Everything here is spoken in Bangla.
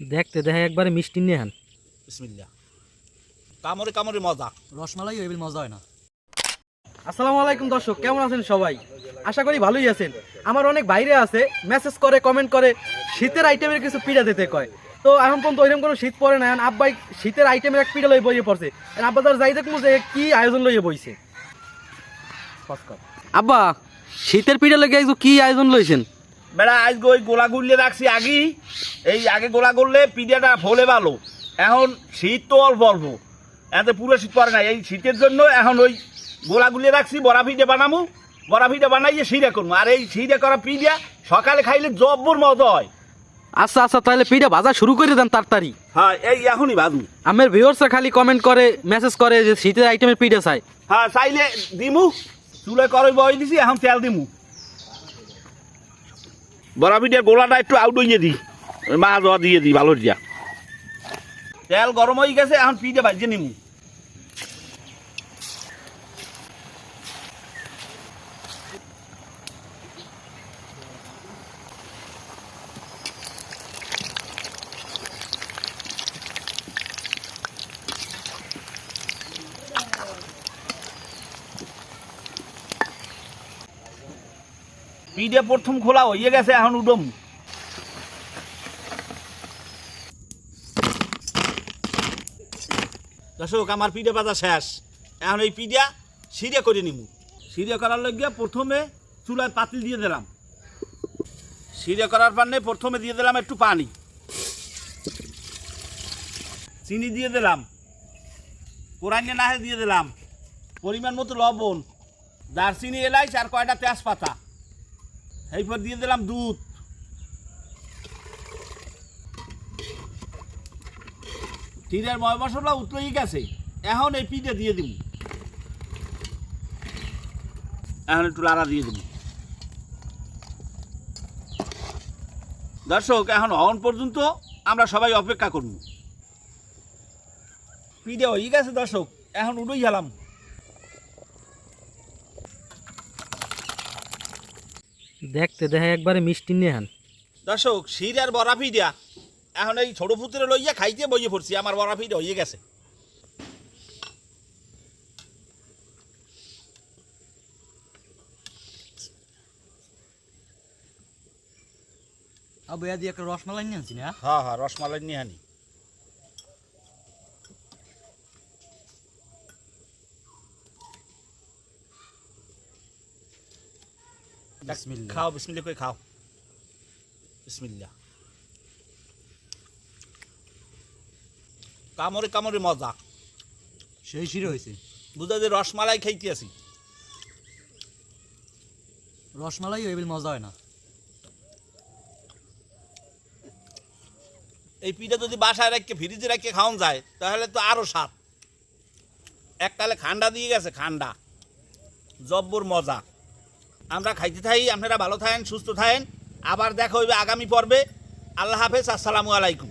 দেখতে দেখে একবারে মিষ্টি নিয়ে হান বিসমিল্লা কামড়ে কামড়ে মজা। রসমালাই ওই মজা হয় না। আসসালামু আলাইকুম দর্শক কেমন আছেন সবাই? আশা করি ভালোই আছেন। আমার অনেক বাইরে আছে মেসেজ করে কমেন্ট করে শীতের আইটেমের কিছু পিঠা দিতে কয়। তো এখন পর্যন্ত ওইরকম কোনো শীত পড়ে না আব্বাই শীতের আইটেমের এক পিঠা লই বইয়ে পড়ছে। আব্বা তার যাই দেখব যে কি আয়োজন লইয়ে বইছে। আব্বা শীতের পিঠা লেগে কি আয়োজন লইছেন? বেড়া আজ ওই গোলা গুললে রাখছি আগেই এই আগে গোলা করলে পিঠাটা ফলে ভালো। এখন শীত তো অল্প অল্প। এতে পুরো শীত পড়ে না। এই শীতের জন্য এখন ওই গোলা গুলিয়ে রাখছি বড়া পিঠে বানাবো বড়া পিঠে বানাইয়ে সিঁড়ে করব আর এই সিঁড়ে করা পিঠা সকালে খাইলে জব্বর মজা হয়। আচ্ছা আচ্ছা তাহলে পিঠা ভাজা শুরু করে দেন তাড়াতাড়ি। হ্যাঁ এই এখনই বাদু আমার ভিউয়ার্সরা খালি কমেন্ট করে মেসেজ করে যে শীতের আইটেমের পিঠা চাই। হ্যাঁ চাইলে দিমু। চুলে করে বই দিছি এখন তেল দিমু। বড়া পিঠের গোলাটা একটু আউট হইয়ে দিই মাছ দিয়ে দি ভালো দিয়া। তেল গরম হয়ে গেছে, এখন পিঠে বাজিয়ে নিমু। পিঠে প্রথম খোলা হয়ে গেছে, এখন উডম। দর্শক, আমার পিঠে পাতা শেষ। এখন এই পিঠা সিরিয়া করে নিমু। সিরিয়া করার লগে প্রথমে চুলায় পাতিল দিয়ে দিলাম। সিরিয়া করার পান্নে প্রথমে দিয়ে দিলাম একটু পানি। চিনি দিয়ে দিলাম। কোরআনে নাহে দিয়ে দিলাম। পরিমাণ মতো লবণ, দারচিনি এলাইচ আর কয়টা তেজপাতা। এরপর দিয়ে দিলাম দুধ। তীরের ময় মশলা উতলেই গেছে। এখন এই পিঠে দিয়ে দিব। এখন একটু লাড়া দিয়ে দিব। দর্শক, এখন অন পর্যন্ত আমরা সবাই অপেক্ষা করব। পিঠে হয়ে গেছে দর্শক, এখন উড়েই গেলাম। দেখতে দেখে একবারে মিষ্টি নিয়ে হান দর্শক শির আর বড়া দিয়া এখন এই ছোট পুত্রে লইয়া খাইতে বইয়ে পড়ছি আমার বড়া পিঠা হয়ে গেছে। আবু এদি একটা রসমালাই নিয়ে আনছি না? হ্যাঁ হ্যাঁ রসমালাই নিয়ে আনি। খাও বিসমিল্লা করে খাও। বিসমিল্লা কামড়ে কামড়ে মজা। সেই শিরে হয়েছে। বুঝা যে রসমালাই খাইতে আছি। রসমালাই মজা হয় না। এই পিঠা যদি বাসায় রাখকে ফ্রিজে রাখকে খাওয়ান যায় তাহলে তো আরও স্বাদ। এককালে খান্ডা দিয়ে গেছে খান্ডা। জব্বর মজা। আমরা খাইতে থাই, আপনারা ভালো থাকেন সুস্থ থাকেন আবার দেখা হইবে আগামী পর্বে। আল্লাহ হাফেজ, আসসালামু আলাইকুম।